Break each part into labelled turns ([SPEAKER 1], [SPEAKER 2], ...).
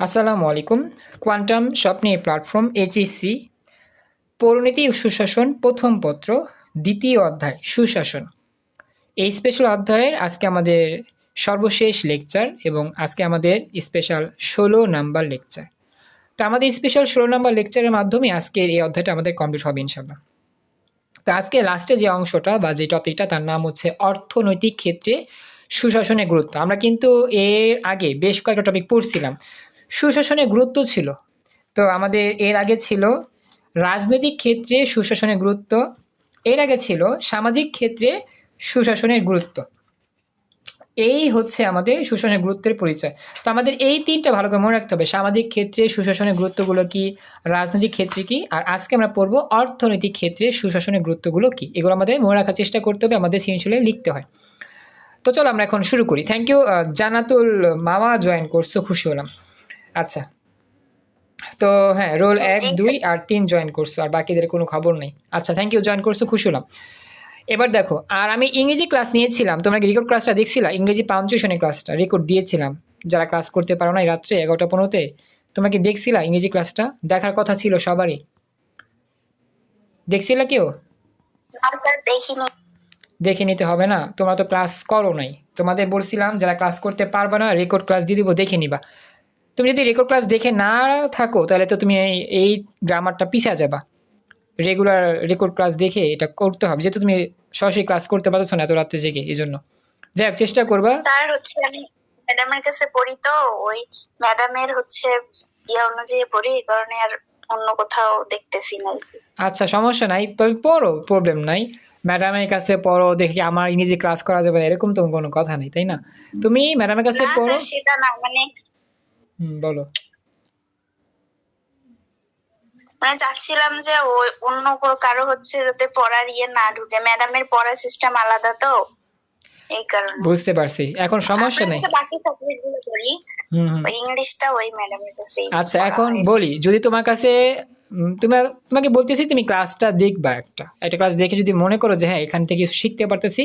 [SPEAKER 1] আসসালামু আলাইকুম। কোয়ান্টাম স্বপ্নে প্ল্যাটফর্ম এইচএসসি পরিণতি ও সুশাসন প্রথম পত্র, দ্বিতীয় অধ্যায়, সুশাসন। এই স্পেশাল অধ্যায়ের আজকে আমাদের সর্বশেষ লেকচার এবং আজকে আমাদের স্পেশাল ষোলো নাম্বার লেকচার তো আমাদের স্পেশাল ষোলো নাম্বার লেকচারের মাধ্যমে আজকের এই অধ্যায়টা আমাদের কমপ্লিট হবে ইনশাল্লাহ তো আজকে লাস্টে যে অংশটা বা যে টপিকটা তার নাম হচ্ছে অর্থনৈতিক ক্ষেত্রে সুশাসনের গুরুত্ব। আমরা কিন্তু এর আগে বেশ কয়েকটা টপিক পড়ছিলাম। সুশাসনের গুরুত্ব ছিল। তো আমাদের এর আগে ছিল রাজনৈতিক ক্ষেত্রে সুশাসনের গুরুত্ব, এর আগে ছিল সামাজিক ক্ষেত্রে সুশাসনের গুরুত্ব। এই হচ্ছে আমাদের সুশাসনের গুরুত্বের পরিচয়। তো আমাদের এই তিনটা ভালো করে মনে রাখতে হবে। সামাজিক ক্ষেত্রে সুশাসনের গুরুত্বগুলো কি, রাজনৈতিক ক্ষেত্রে কি, আর আজকে আমরা পড়ব অর্থনৈতিক ক্ষেত্রে সুশাসনের গুরুত্বগুলো কি। এগুলো আমাদের মনে রাখার চেষ্টা করতে হবে, আমাদের সিনশলে লিখতে হয়। তো চলো আমরা এখন শুরু করি। থ্যাংক ইউ জানাতুল মামা জয়েন করছ, খুশি হলাম। আচ্ছা। তো হ্যাঁ রোল এক দুই আর তিন জয়েন করছ আর বাকিদের কোনো খবর নেই। আচ্ছা থ্যাংক ইউ জয়েন করছ খুশি হলাম। এবার দেখো আর আমি ইংরেজি ক্লাস নিয়েছিলাম তোমরা কি রেকর্ড ক্লাসটা দেখছিলা? ইংরেজি পাঞ্চুয়েশনের ক্লাসটা রেকর্ড দিয়েছিলাম। যারা ক্লাস করতে পারো না রাত্রে এগারোটা পনেরোতে তোমরা কি দেখছিলা ইংরেজি ক্লাসটা দেখার কথা ছিল সবারই। দেখছিলা কেউ? দেখে নিতে হবে না তোমরা তো ক্লাস করো নাই। তোমাদের বলছিলাম যারা ক্লাস করতে পারবে না রেকর্ড ক্লাস দিয়ে দিব দেখে নিবা। তুমি যদি রেকর্ড ক্লাস দেখে না থাকো তাহলে তো তুমি এই এই গ্রামারটা পিছিয়ে যাবা। রেগুলার রেকর্ড ক্লাস দেখে এটা করতে হবে। যেহেতু তুমি সরাসরি ক্লাস করতে পারছ না এত রাত্রে জেগে এই জন্য। যাই হোক, চেষ্টা করবা।
[SPEAKER 2] স্যার হচ্ছে আমি ম্যাডামের কাছে পড়ি তো ওই ম্যাডামের হচ্ছে ইয়া অনুযায়ী পড়ি এই কারণে আর অন্য কোথাও দেখতেছি না
[SPEAKER 1] আচ্ছা সমস্যা নাই। তবে পড়ো প্রবলেম নাই। ম্যাডামের কাছে পড়ো দেখি আমার ইংরেজি ক্লাস করা যাবে এরকম তো কোনো কথা নেই তাই না? তুমি ম্যাডামের কাছে পড়ো।
[SPEAKER 2] সেটা না মানে
[SPEAKER 1] হুম বলো।
[SPEAKER 2] মানে চাচ্ছিলাম যে ওই অন্য কারও হচ্ছে যাতে পড়ার ইয়ে না ঢুকে। ম্যাডামের পড়ার সিস্টেম আলাদা তো এই কারণে।
[SPEAKER 1] বুঝতে পারছি। এখন সমস্যা নেই।
[SPEAKER 2] বাকি সাবজেক্টগুলো পড়ি
[SPEAKER 1] হুম হুম।
[SPEAKER 2] ওই ইংলিশটা ওই ম্যাডামের কাছে
[SPEAKER 1] আচ্ছা এখন বলি যদি তোমার কাছে তোমার তোমাকে বলতেছি তুমি ক্লাসটা দেখবা একটা। একটা ক্লাস দেখে যদি মনে করো যে হ্যাঁ এখান থেকে কিছু শিখতে পারতেছি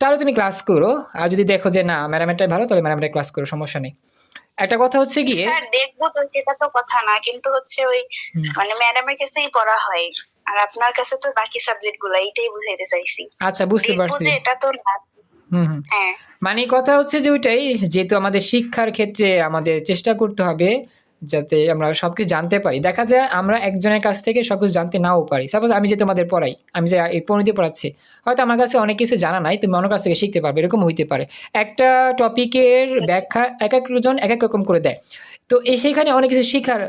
[SPEAKER 1] তাহলে তুমি ক্লাস করো। আর যদি দেখো যে না ম্যাডামেরটাই ভালো তাহলে ম্যাডামের ক্লাস করো সমস্যা নেই। একটা কথা হচ্ছে কি
[SPEAKER 2] স্যার দেখব তো সেটা তো কথা না কিন্তু হচ্ছে ওই। মানে ম্যাডামের কাছেই পড়া হয়। আর আপনার কাছে তো বাকি সাবজেক্টগুলো এইটাই বুঝাইতে চাইছি।
[SPEAKER 1] আচ্ছা বুঝতে পারছি।
[SPEAKER 2] যে এটা তো না। হ্যাঁ।
[SPEAKER 1] মানে কথা হচ্ছে যে ওইটাই যেহেতু আমাদের শিক্ষার ক্ষেত্রে আমাদের চেষ্টা করতে হবে যাতে আমরা সবকিছু জানতে পারি। দেখা যায় আমরা একজনের কাছ থেকে সবকিছু জানতে নাও পারি। সাপোজ আমি যে তোমাদের পড়াই, আমি যে এই পরিণতি পড়াচ্ছি, হয়তো আমার কাছে অনেক কিছু জানা নাই, তুমি অন্য কাছ থেকে শিখতে পারবে, এরকম হইতে পারে। একটা টপিকের ব্যাখ্যা এক একজন এক এক রকম করে দেয়। তো এই সেখানে অনেক কিছু শেখার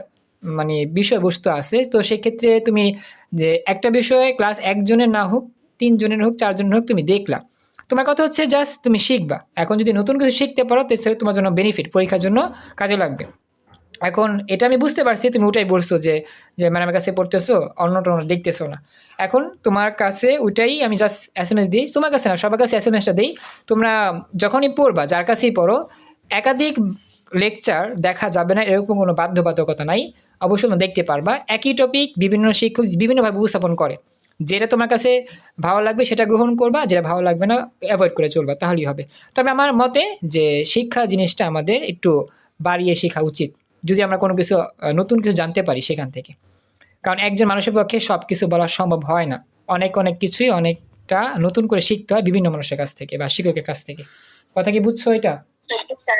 [SPEAKER 1] মানে বিষয়বস্তু আছে। তো সেক্ষেত্রে তুমি যে একটা বিষয়ে ক্লাস একজনের না হোক, তিনজনের হোক, চারজনের হোক, তুমি দেখলা। তোমার কথা হচ্ছে জাস্ট তুমি শিখবা। এখন যদি নতুন কিছু শিখতে পারো, তাহলে তোমার জন্য বেনিফিট পরীক্ষার জন্য কাজে লাগবে। এখন এটা আমি বুঝতে পারছি, তুমি ওটাই বলছো যে যে ম্যাডামের কাছে পড়তেছো অন্য টন্য দেখতেছো না। এখন তোমার কাছে ওইটাই আমি জাস্ট এস এম এস দিই। তোমার কাছে না, সবার কাছে এস এম এসটা দিই। তোমরা যখনই পড়বা, যার কাছেই পড়ো, একাধিক লেকচার দেখা যাবে না, এরকম কোনো বাধ্যবাধকতা নাই। অবশ্যই তোমরা দেখতে পারবা। একই টপিক বিভিন্ন শিক্ষক বিভিন্নভাবে উপস্থাপন করে। যেটা তোমার কাছে ভালো লাগবে, সেটা গ্রহণ করবা, যেটা ভালো লাগবে না অ্যাভয়েড করে চলবা, তাহলেই হবে। তবে আমার মতে যে, শিক্ষা জিনিসটা আমাদের একটু বাড়িয়ে শেখা উচিত। যদি আমরা কোনো কিছু নতুন কিছু জানতে পারি সেখান থেকে। কারণ একজন মানুষের পক্ষে সব কিছু বলা সম্ভব হয় না। অনেক অনেক কিছুই অনেকটা নতুন করে শিখতে হয় বিভিন্ন মানুষের কাছ থেকে বা শিক্ষকের কাছ থেকে। কথা কি বুঝছ এটা?
[SPEAKER 2] স্যার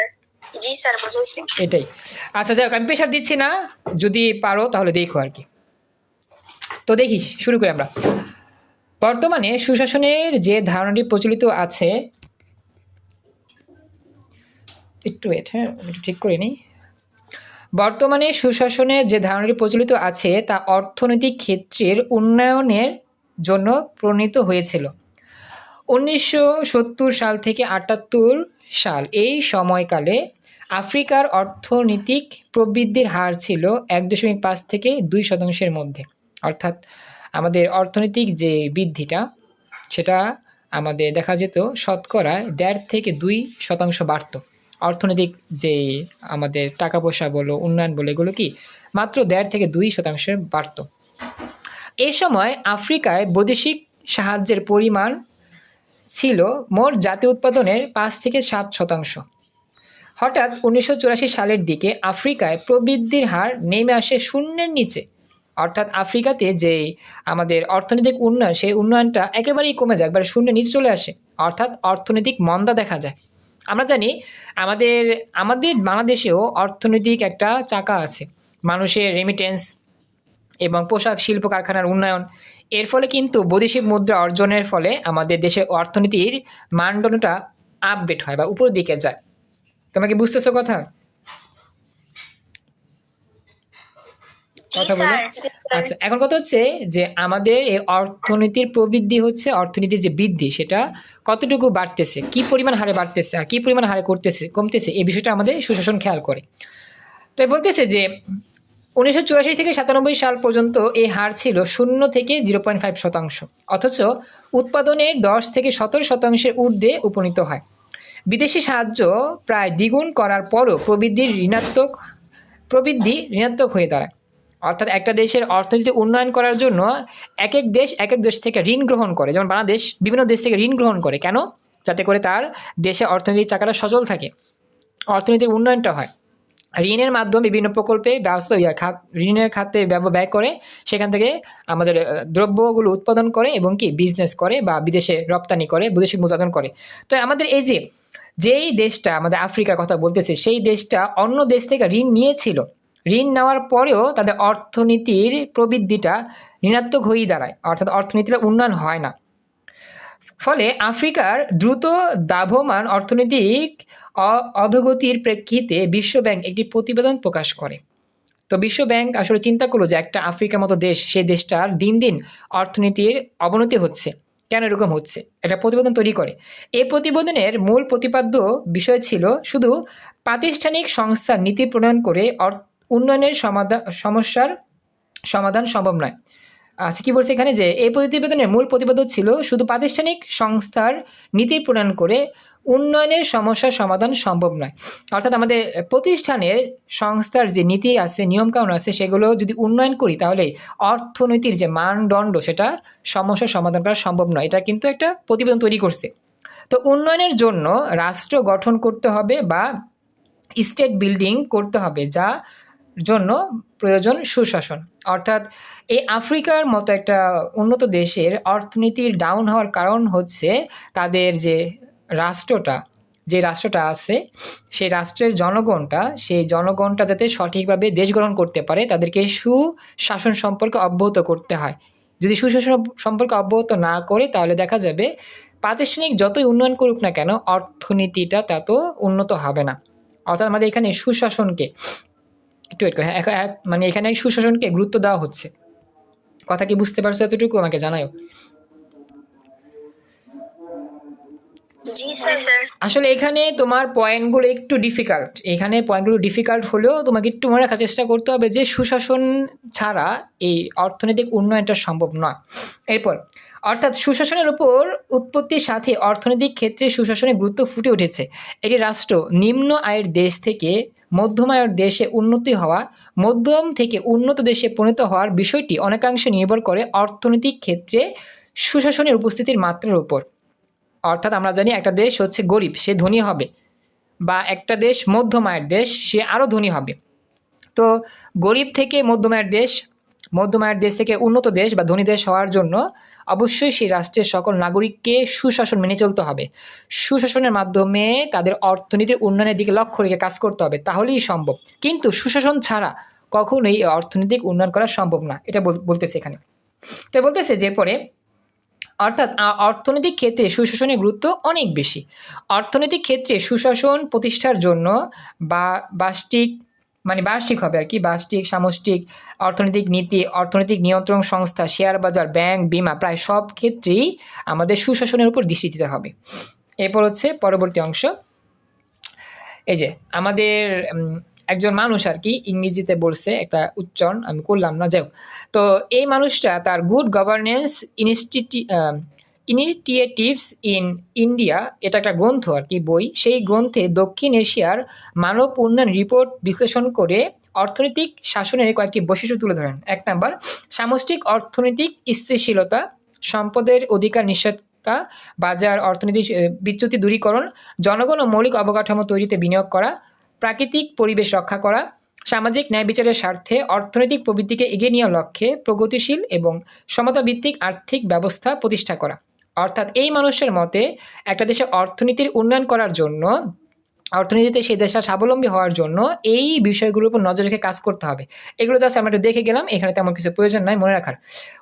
[SPEAKER 2] জি স্যার বুঝেছি।
[SPEAKER 1] এটাই। আচ্ছা যাই হোক আমি প্রেশার দিচ্ছি না। যদি পারো তাহলে দেখো আর কি। তো দেখি শুরু করি আমরা। বর্তমানে সুশাসনের যে ধারণাটি প্রচলিত আছে একটু ওয়েট হ্যাঁ ঠিক করে নিই। বর্তমানে সুশাসনের যে ধারণাটি প্রচলিত আছে, তা অর্থনৈতিক ক্ষেত্রের উন্নয়নের জন্য প্রণীত হয়েছিল। উনিশশো সত্তর সাল থেকে আটাত্তর সাল এই সময়কালে আফ্রিকার অর্থনৈতিক প্রবৃদ্ধির হার ছিল এক দশমিক পাঁচ থেকে দুই শতাংশের মধ্যে। অর্থাৎ আমাদের অর্থনৈতিক যে বৃদ্ধিটা, সেটা আমাদের দেখা যেত শতকরা দেড় থেকে দুই শতাংশ বাড়ত। অর্থনৈতিক যে আমাদের টাকা পয়সা বলো, উন্নয়ন বলো, এগুলো কি মাত্র দেড় থেকে দুই শতাংশে বাড়ত। এই সময় আফ্রিকায় বৈদেশিক সাহায্যের পরিমাণ ছিল মোট জাতীয় উৎপাদনের পাঁচ থেকে সাত শতাংশ। হঠাৎ উনিশশো চুরাশি সালের দিকে আফ্রিকায় প্রবৃদ্ধির হার নেমে আসে শূন্যের নিচে। অর্থাৎ আফ্রিকাতে যে আমাদের অর্থনৈতিক উন্নয়ন, সেই উন্নয়নটা একেবারেই কমে যায়, একবারে শূন্য নিচে চলে আসে। অর্থাৎ অর্থনৈতিক মন্দা দেখা যায়। আমরা জানি আমাদের আমাদের বাংলাদেশেও অর্থনৈতিক একটা চাকা আছে। মানুষের রেমিটেন্স এবং পোশাক শিল্প কারখানার উন্নয়ন। এর ফলে কিন্তু বৈদেশিক মুদ্রা অর্জনের ফলে আমাদের দেশে অর্থনীতির মানদণ্ডটা আপডেট হয় বা উপরের দিকে যায়। তোমাকে বুঝতেছো কথা? কথা বলো। আচ্ছা এখন কথা হচ্ছে যে আমাদের এই অর্থনীতির প্রবৃদ্ধি হচ্ছে অর্থনীতির যে বৃদ্ধি সেটা কতটুকু বাড়তেছে? কি পরিমাণ হারে বাড়তেছে আর কি পরিমাণ হারে করতেছে কমতেছে? এই বিষয়টা আমাদের সুশাসন খেয়াল করে। তো বলতেছে যে উনিশশো চুরাশি থেকে সাতানব্বই সাল পর্যন্ত এই হার ছিল শূন্য থেকে জিরো পয়েন্ট ফাইভ শতাংশ। অথচ উৎপাদনের দশ থেকে সতেরো শতাংশের ঊর্ধ্বে উপনীত হয়। বিদেশি সাহায্য প্রায় দ্বিগুণ করার পরও প্রবৃদ্ধির ঋণাত্মক প্রবৃদ্ধি ঋণাত্মক হয়ে দাঁড়ায়। অর্থাৎ একটা দেশের অর্থনীতি উন্নয়ন করার জন্য এক এক দেশ এক এক দেশ থেকে ঋণ গ্রহণ করে। যেমন বাংলাদেশ বিভিন্ন দেশ থেকে ঋণ গ্রহণ করে। কেন? যাতে করে তার দেশে অর্থনীতির চাকাটা সচল থাকে। অর্থনীতির উন্নয়নটা হয়। ঋণের মাধ্যমে বিভিন্ন প্রকল্পে ব্যবস্থা খাত ঋণের খাতে ব্যয় করে। সেখান থেকে আমাদের দ্রব্যগুলো উৎপাদন করে এবং কি বিজনেস করে বা বিদেশে রপ্তানি করে, বৈদেশিক মুদ্রাতন করে। তো আমাদের এই যে, যেই দেশটা আমাদের আফ্রিকার কথা বলতেছে, সেই দেশটা অন্য দেশ থেকে ঋণ নিয়েছিল। ঋণ নেওয়ার পরেও তাদের অর্থনীতির প্রবৃদ্ধিটা ঋণাত্মক হয়েই দাঁড়ায়, অর্থাৎ অর্থনীতির উন্নয়ন হয় না। ফলে আফ্রিকার দ্রুত দাভমান অর্থনৈতিক অধোগতির প্রেক্ষিতে বিশ্বব্যাংক একটি প্রতিবেদন প্রকাশ করে। তো বিশ্ব ব্যাংক আসলে চিন্তা করল যে একটা আফ্রিকার মতো দেশ সেই দেশটার দিন দিন অর্থনীতির অবনতি হচ্ছে। কেন এরকম হচ্ছে? এটা প্রতিবেদন তৈরি করে। এই প্রতিবেদনের মূল প্রতিপাদ্য বিষয় ছিল শুধু প্রাতিষ্ঠানিক সংস্থার নীতি প্রণয়ন করে উন্নয়নের সমাধান সমস্যার সমাধান সম্ভব নয়। আচ্ছা কী বলছে এখানে? যে এই প্রতিবেদনের মূল প্রতিবেদন ছিল শুধু প্রাতিষ্ঠানিক সংস্থার নীতি প্রণয়ন করে উন্নয়নের সমস্যার সমাধান সম্ভব নয়। অর্থাৎ আমাদের প্রতিষ্ঠানের সংস্থার যে নীতি আছে, নিয়মকানুন আছে, সেগুলো যদি উন্নয়ন করি, তাহলে অর্থনীতির যে মানদণ্ড, সেটা সমস্যার সমাধান করা সম্ভব নয়। এটা কিন্তু একটা প্রতিবেদন তৈরি করছে। তো উন্নয়নের জন্য রাষ্ট্র গঠন করতে হবে বা স্টেট বিল্ডিং করতে হবে, যা জন্য প্রয়োজন সুশাসন। অর্থাৎ এই আফ্রিকার মতো একটা উন্নত দেশের অর্থনীতির ডাউন হওয়ার কারণ হচ্ছে তাদের যে রাষ্ট্রটা যে রাষ্ট্রটা আছে, সেই রাষ্ট্রের জনগণটা, সেই জনগণটা যাতে সঠিকভাবে দেশ গ্রহণ করতে পারে, তাদেরকে সুশাসন সম্পর্কে অব্যাহত করতে হয়। যদি সুশাসন সম্পর্কে অব্যাহত না করে, তাহলে দেখা যাবে প্রাতিষ্ঠানিক যতই উন্নয়ন করুক না কেন, অর্থনীতিটা তত উন্নত হবে না। অর্থাৎ আমাদের এখানে সুশাসনকে একটু wait করো, হ্যাঁ, মানে এখানে সুশাসনকে গুরুত্ব দেওয়া হচ্ছে। কথা কি বুঝতে পারছ এতটুকু? আমাকে জানাও আসলে এখানে তোমার পয়েন্টগুলো একটু ডিফিকাল্ট এখানে পয়েন্টগুলো ডিফিকাল্ট হলেও তোমাকে একটু মনে রাখার চেষ্টা করতে হবে যে সুশাসন ছাড়া এই অর্থনৈতিক উন্নয়নটা সম্ভব নয়। এরপর অর্থাৎ সুশাসনের উপর উৎপত্তির সাথে অর্থনৈতিক ক্ষেত্রে সুশাসনের গুরুত্ব ফুটে উঠেছে। এটি রাষ্ট্র নিম্ন আয়ের দেশ থেকে মধ্যম আয়ের দেশে উন্নতি হওয়া, মধ্যম থেকে উন্নত দেশে পরিণত হওয়ার বিষয়টি অনেকাংশে নির্ভর করে অর্থনৈতিক ক্ষেত্রে সুশাসনের উপস্থিতির মাত্রার উপর। অর্থাৎ আমরা জানি একটা দেশ হচ্ছে গরিব, সে ধনী হবে। বা একটা দেশ মধ্যমায়ের দেশ, সে আরও ধনী হবে। তো গরিব থেকে মধ্যম আয়ের দেশ মধ্যম আয়ের দেশ থেকে উন্নত দেশ বা ধনী দেশ হওয়ার জন্য অবশ্যই সেই রাষ্ট্রের সকল নাগরিককে সুশাসন মেনে চলতে হবে। সুশাসনের মাধ্যমে তাদের অর্থনীতির উন্নয়নের দিকে লক্ষ্য রেখে কাজ করতে হবে, তাহলেই সম্ভব। কিন্তু সুশাসন ছাড়া কখনোই অর্থনৈতিক উন্নয়ন করা সম্ভব না, এটা বলতেছে এখানে। তো বলতেছে যে পরে অর্থাৎ অর্থনৈতিক ক্ষেত্রে সুশাসনের গুরুত্ব অনেক বেশি। অর্থনৈতিক ক্ষেত্রে সুশাসন প্রতিষ্ঠার জন্য বা, বার্ষিক মানে বার্ষিক হবে আর কি বার্ষিক, সামষ্টিক, অর্থনৈতিক নীতি, অর্থনৈতিক নিয়ন্ত্রণ সংস্থা শেয়ার বাজার ব্যাংক বিমা, প্রায় সব ক্ষেত্রেই আমাদের সুশাসনের উপর দৃষ্টি দিতে হবে। এরপর হচ্ছে পরবর্তী অংশ। এই যে আমাদের একজন মানুষ আর কি ইংরেজিতে বলছে একটা উচ্চারণ, আমি করলাম না, যাই। তো এই মানুষটা তার গুড গভর্নেন্স ইনস্টিটি ইনিটিয়েটিভস ইন ইন্ডিয়া এটা একটা গ্রন্থ আর কি, বই। সেই গ্রন্থে দক্ষিণ এশিয়ার মানব উন্নয়ন রিপোর্ট বিশ্লেষণ করে অর্থনৈতিক শাসনের কয়েকটি বৈশিষ্ট্য তুলে ধরেন। এক নাম্বার, সামষ্টিক অর্থনৈতিক স্থিতিশীলতা, সম্পদের অধিকার নিশ্চিত বাজার, অর্থনীতি বিচ্যুতি দূরীকরণ, জনগণ ও মৌলিক অবকাঠামো তৈরিতে বিনিয়োগ করা, প্রাকৃতিক পরিবেশ রক্ষা করা, সামাজিক ন্যায় বিচারের স্বার্থে অর্থনৈতিক প্রবৃত্তিকে এগিয়ে নেওয়ার লক্ষ্যে প্রগতিশীল এবং সমতাভিত্তিক আর্থিক ব্যবস্থা প্রতিষ্ঠা করা। অর্থাৎ এই মানুষের মতে একটা দেশে অর্থনীতির উন্নয়ন করার জন্য, অর্থনীতিতে সেই দেশটা স্বাবলম্বী হওয়ার জন্য এই বিষয়গুলোর উপর নজর রেখে কাজ করতে হবে। এগুলো জাস্ট আমরা একটু দেখে গেলাম, এখানে তেমন কিছু প্রয়োজন নয় মনে রাখার।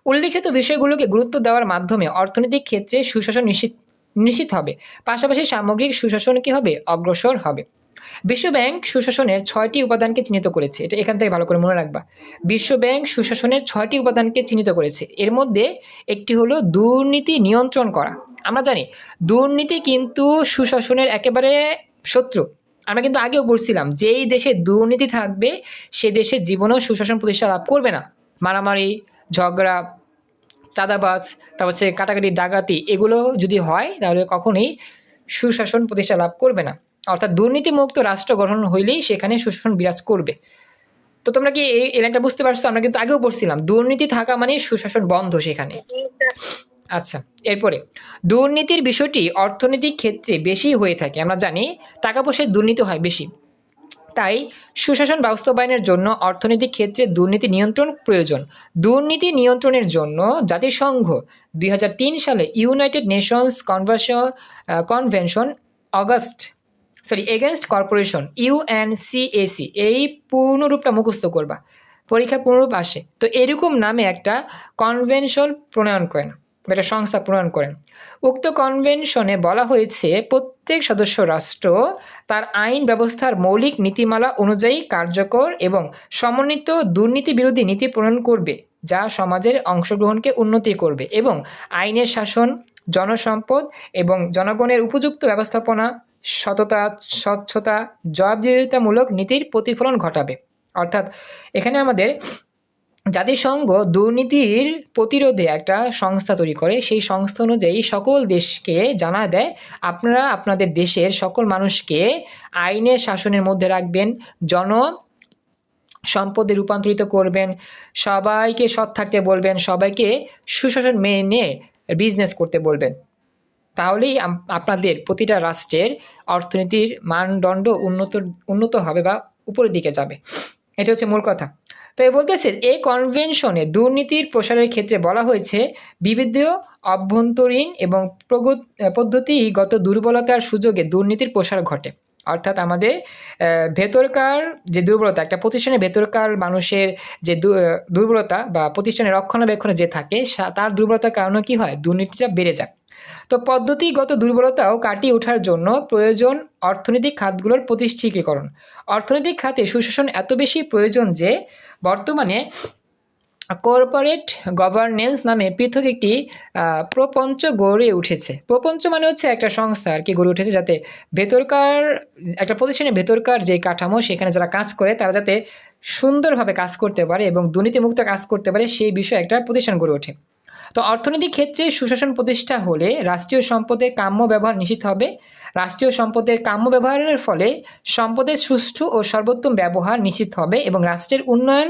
[SPEAKER 1] উল্লেখিত বিষয়গুলোকে গুরুত্ব দেওয়ার মাধ্যমে অর্থনৈতিক ক্ষেত্রে সুশাসন নিশ্চিত নিশ্চিত হবে। পাশাপাশি সামগ্রিক সুশাসন কী হবে? অগ্রসর হবে। বিশ্ব ব্যাংক সুশাসনের ছয়টি উপাদানকে চিহ্নিত করেছে। এটা এখান থেকে ভালো করে মনে রাখবা। বিশ্ব ব্যাংক সুশাসনের ছয়টি উপাদানকে চিহ্নিত করেছে। এর মধ্যে একটি হলো দুর্নীতি নিয়ন্ত্রণ করা। আমরা জানি, দুর্নীতি কিন্তু সুশাসনের একেবারে শত্রু। আমরা কিন্তু আগেও বলছিলাম, যেই দেশে দুর্নীতি থাকবে, সে দেশে জীবনেও সুশাসন প্রতিষ্ঠা লাভ করবে না। মারামারি, ঝগড়া, চাঁদাবাজ, তারপর হচ্ছে কাটাকাটি, ডাকাতি, এগুলো যদি হয়, তাহলে কখনোই সুশাসন প্রতিষ্ঠা লাভ করবে না। অর্থাৎ দুর্নীতিমুক্ত রাষ্ট্র গঠন হইলেই সেখানে সুশাসন বিরাজ করবে। তো তোমরা কি এই লাইনটা বুঝতে পারছ? আমরা কিন্তু আগেও পড়ছিলাম দুর্নীতি থাকা মানে সুশাসন বন্ধ সেখানে। আচ্ছা এরপরে দুর্নীতির বিষয়টি অর্থনৈতিক ক্ষেত্রে বেশি হয়ে থাকে। আমরা জানি টাকা পয়সায় দুর্নীতি হয় বেশি। তাই সুশাসন বাস্তবায়নের জন্য অর্থনৈতিক ক্ষেত্রে দুর্নীতি নিয়ন্ত্রণ প্রয়োজন। দুর্নীতি নিয়ন্ত্রণের জন্য জাতিসংঘ দুই হাজার তিন সালে United Nations conversion convention August sorry against corporation UNCAC এই পূর্ণরূপটা মুখস্থ করবা। পরীক্ষা পূর্ণরূপ আসে। তো এরকম নামে একটা কনভেনশন প্রণয়ন করেন, বা একটা সংস্থা প্রণয়ন করেন। উক্ত কনভেনশনে বলা হয়েছে, প্রত্যেক সদস্য রাষ্ট্র তার আইন ব্যবস্থার মৌলিক নীতিমালা অনুযায়ী কার্যকর এবং সমন্বিত দুর্নীতি বিরোধী নীতি প্রণয়ন করবে, যা সমাজের অংশগ্রহণকে উন্নতি করবে এবং আইনের শাসন, জনসম্পদ এবং জনগণের উপযুক্ত ব্যবস্থাপনা সততা, স্বচ্ছতা, জবাবদিহিতামূলক নীতির প্রতিফলন ঘটাবে। অর্থাৎ এখানে আমাদের জাতিসংঘ দুর্নীতির প্রতিরোধে একটা সংস্থা তৈরি করে। সেই সংস্থা অনুযায়ী সকল দেশকে জানা দেয়, আপনারা আপনাদের দেশের সকল মানুষকে আইনের শাসনের মধ্যে রাখবেন, জন সম্পদে রূপান্তরিত করবেন, সবাইকে সৎ থাকতে বলবেন, সবাইকে সুশাসন মেনে বিজনেস করতে বলবেন। তাহলেই আপনাদের প্রতিটা রাষ্ট্রের অর্থনীতির মানদণ্ড উন্নত উন্নত হবে বা উপরের দিকে যাবে। এটা হচ্ছে মূল কথা। তো এ বলতেছে এই কনভেনশনে দুর্নীতির প্রসারের ক্ষেত্রে বলা হয়েছে, বিবিধ অভ্যন্তরীণ এবং পদ্ধতিগত দুর্বলতার সুযোগে দুর্নীতির প্রসার ঘটে। অর্থাৎ আমাদের ভেতরকার যে দুর্বলতা, একটা প্রতিষ্ঠানের ভেতরকার মানুষের যে দুর্বলতা বা প্রতিষ্ঠানের রক্ষণাবেক্ষণে যে থাকে তার দুর্বলতার কারণে কি হয়? দুর্নীতিটা বেড়ে যায়। তো পদ্ধতিগত দুর্বলতাও কাটিয়ে ওঠার জন্য প্রয়োজন অর্থনৈতিক খাতগুলোর প্রতিষ্ঠিকীকরণ। অর্থনৈতিক খাতে সুশাসন এত বেশি প্রয়োজন যে বর্তমানে কর্পোরেট গভর্নেন্স নামে পৃথক একটি প্রপঞ্চ গড়ে উঠেছে। প্রপঞ্চ মানে হচ্ছে একটা সংস্থা আর কি গড়ে উঠেছে যাতে ভেতরকার, একটা প্রতিষ্ঠানের ভেতরকার যে কাঠামো সেখানে যারা কাজ করে তারা যাতে সুন্দরভাবে কাজ করতে পারে এবং দুর্নীতিমুক্ত কাজ করতে পারে সেই বিষয়ে একটা প্রতিষ্ঠান গড়ে ওঠে। তো অর্থনৈতিক ক্ষেত্রে সুশাসন প্রতিষ্ঠা হলে রাষ্ট্রীয় সম্পদের কাম্য ব্যবহার নিশ্চিত হবে। রাষ্ট্রীয় সম্পদের কাম্য ব্যবহারের ফলে সম্পদের সুষ্ঠু ও সর্বোত্তম ব্যবহার নিশ্চিত হবে এবং রাষ্ট্রের উন্নয়ন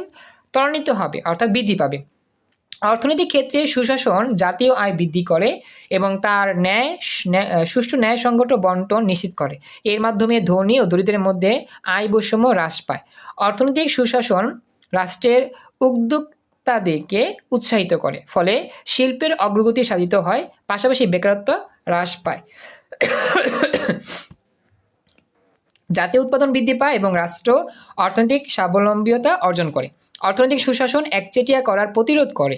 [SPEAKER 1] ত্বরান্বিত হবে, অর্থাৎ বৃদ্ধি পাবে। অর্থনৈতিক ক্ষেত্রে সুশাসন জাতীয় আয় বৃদ্ধি করে এবং তার ন্যায় সুষ্ঠু ন্যায় সংগত বন্টন নিশ্চিত করে। এর মাধ্যমে ধনী ও দরিদ্রের মধ্যে আয় বৈষম্য হ্রাস পায়। অর্থনৈতিক সুশাসন রাষ্ট্রের উদ্যোক্তাদেরকে উৎসাহিত করে। ফলে শিল্পের অগ্রগতি সাধিত হয়, পাশাপাশি বেকারত্ব হ্রাস পায়। জাতীয় উৎপাদন বৃদ্ধি পায় এবং রাষ্ট্র অর্থনৈতিক স্বাবলম্বিতা অর্জন করে। অর্থনৈতিক সুশাসন একচেটিয়া করার প্রতিরোধ করে।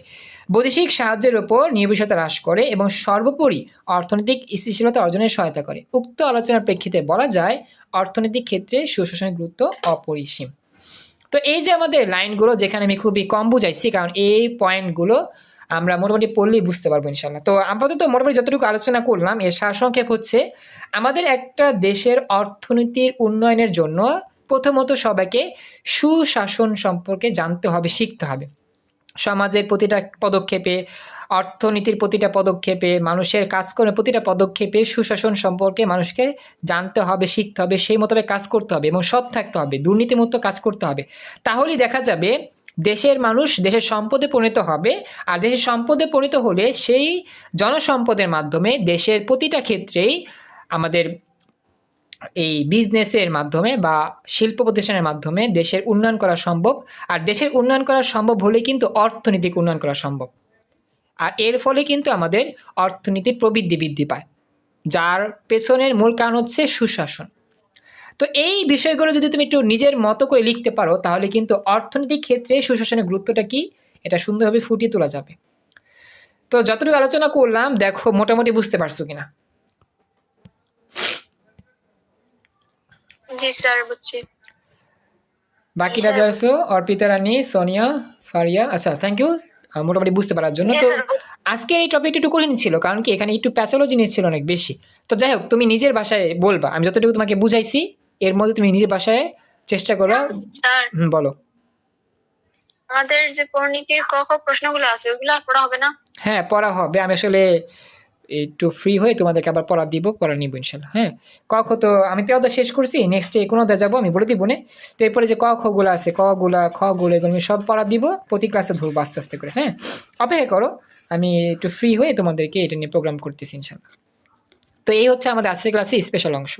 [SPEAKER 1] বৈদেশিক সাহায্যের ওপর নির্ভরশীলতা হ্রাস করে এবং সর্বোপরি অর্থনৈতিক স্থিতিশীলতা অর্জনের সহায়তা করে। উক্ত আলোচনার প্রেক্ষিতে বলা যায়, অর্থনৈতিক ক্ষেত্রে সুশাসনের গুরুত্ব অপরিসীম। তো এই যে আমাদের লাইনগুলো যেখানে আমি খুবই কম বুঝাইছি, কারণ এই পয়েন্টগুলো আমরা মোটামুটি পড়লেই বুঝতে পারব ইনশাল্লাহ তো আপাতত মোটামুটি যতটুকু আলোচনা করলাম, এর সারসংক্ষেপ হচ্ছে, আমাদের একটা দেশের অর্থনীতির উন্নয়নের জন্য প্রথমত সবাইকে সুশাসন সম্পর্কে জানতে হবে, শিখতে হবে। সমাজের প্রতিটা পদক্ষেপে অর্থনীতির প্রতিটা পদক্ষেপে, মানুষের কাজকর্মের প্রতিটা পদক্ষেপে সুশাসন সম্পর্কে মানুষকে জানতে হবে, শিখতে হবে, সেই মোতাবেক কাজ করতে হবে এবং সৎ থাকতে হবে, দুর্নীতিমুক্ত কাজ করতে হবে। তাহলেই দেখা যাবে দেশের মানুষ দেশের সম্পদে পরিণত হবে আর দেশের সম্পদে পরিণত হলে সেই জনসম্পদের মাধ্যমে দেশের প্রতিটা ক্ষেত্রেই আমাদের এই বিজনেসের মাধ্যমে বা শিল্প প্রতিষ্ঠানের মাধ্যমে দেশের উন্নয়ন করা সম্ভব। আর দেশের উন্নয়ন করা সম্ভব হলে কিন্তু অর্থনৈতিক উন্নয়ন করা সম্ভব। আর এর ফলে কিন্তু আমাদের অর্থনীতির প্রবৃদ্ধি বৃদ্ধি পায় যার পেছনের মূল কারণ হচ্ছে সুশাসন। তো এই বিষয়গুলো যদি তুমি একটু নিজের মতো করে লিখতে পারো তাহলে কিন্তু অর্থনৈতিক ক্ষেত্রে সুশাসনের গুরুত্বটা কি এটা সুন্দরভাবে ফুটিয়ে তোলা যাবে। তো যতটুকু আলোচনা করলাম দেখো মোটামুটি বুঝতে পারছ কিনা।
[SPEAKER 3] জি স্যার বুঝছি।
[SPEAKER 1] বাকিরা
[SPEAKER 2] স্যার।
[SPEAKER 1] যারা আছো অর্পিতা রানী সোনিয়া ফারিয়া আচ্ছা থ্যাংক ইউ মোটামুটি বুঝতে পারার জন্য। তো আজকে এই টপিকটা একটু কঠিন ছিল কারণ কি এখানে একটু প্যাথোলজি জিনিস ছিল অনেক বেশি। তো যাই হোক তুমি নিজের বাসায় বলবা আমি যতটুকু তোমাকে বুঝাইছি এর মধ্যে তুমি নিজের ভাষায় চেষ্টা করো। হুম, বলো।
[SPEAKER 3] আমাদের যে পরিণীতির ক খ প্রশ্নগুলো আছে ওগুলো পড়া হবে না?
[SPEAKER 1] হ্যাঁ পড়া হবে। আমি আসলে একটু ফ্রি হয়ে তোমাদেরকে আবার পড়া দিব, পড়া নিব ইনশাল্লাহ হ্যাঁ? ক খ তো আমি তো অর্ধ শেষ করছি নেক্সট ডে কোনো যাব আমি বলে দিব না। তো এরপরে যে ক খ গুলো আছে ক গুলা খ গুলো এগুলো আমি সব পড়া দিব, প্রতি ক্লাসে ধরবো আস্তে আস্তে করে হ্যাঁ? অপেক্ষা করো, আমি একটু ফ্রি হয়ে তোমাদেরকে এটা নিয়ে প্রোগ্রাম করতেছি ইনশাল্লাহ। তো এই হচ্ছে আমাদের আজকের ক্লাসে স্পেশাল অংশ।